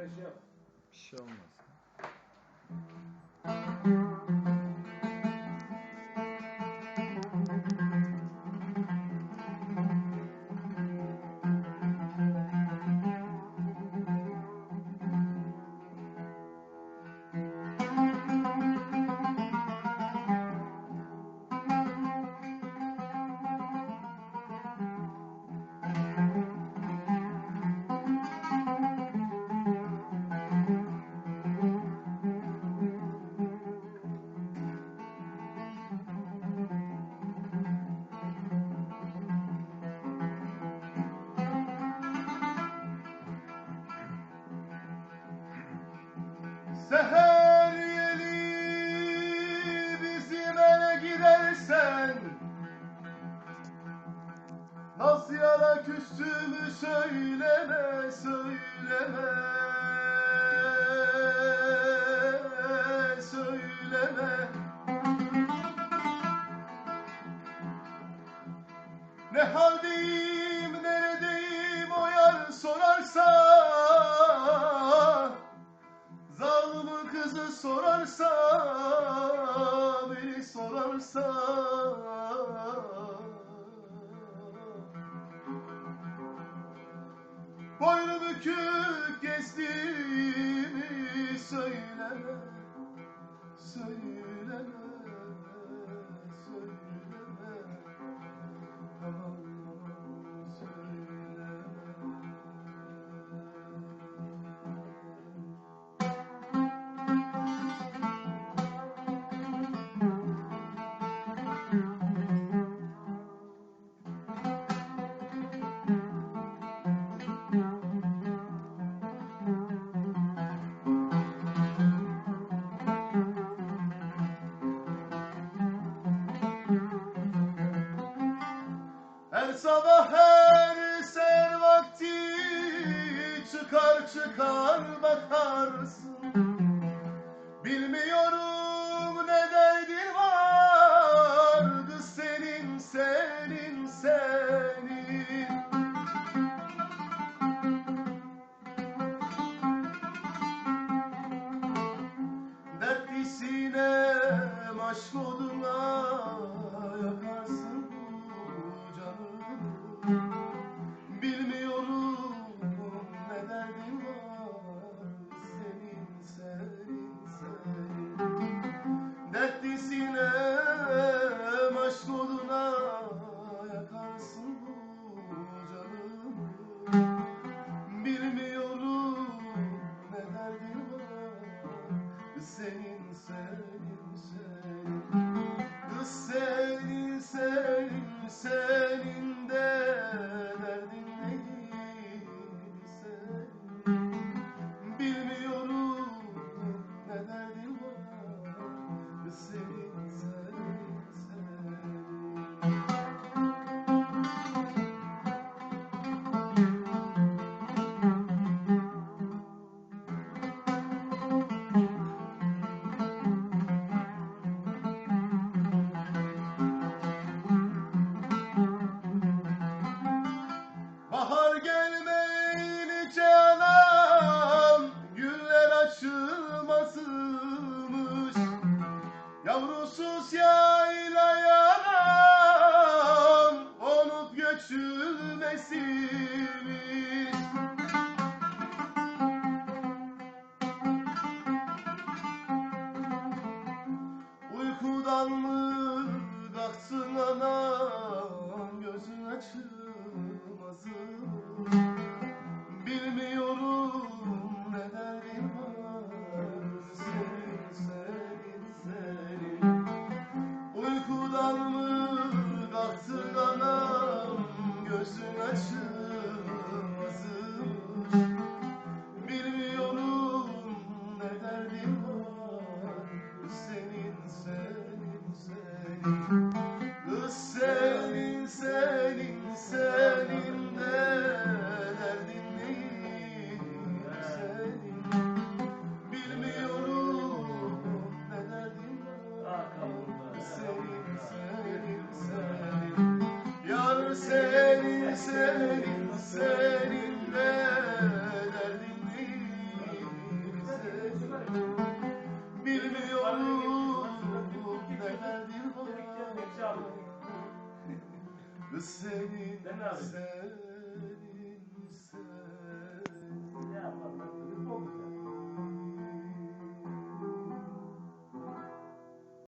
Şöyle şey yap. Bir şey olmaz. Seher yeli bizim ele gidersen Naz yara küstümü söyleme söyleme söyleme. Ne haldeyim neredeyim o yar sorarsa kızı sorarsa Beni sorarsa. Boynu bükük gezdiğimi Söyleme Söyleme Her sabah her ser vakti çıkar çıkar bakarsın. Bilmiyorum ne derdin var kız senin senin senin. Dertlisine aşk oduna Yavrusuz yayla yanam Onu göçülmesiymiş Uykudan mı kalksın anam Gözün açılmazım senin seninle derdimiz Bilmiyorum nelerdir var Senin senin.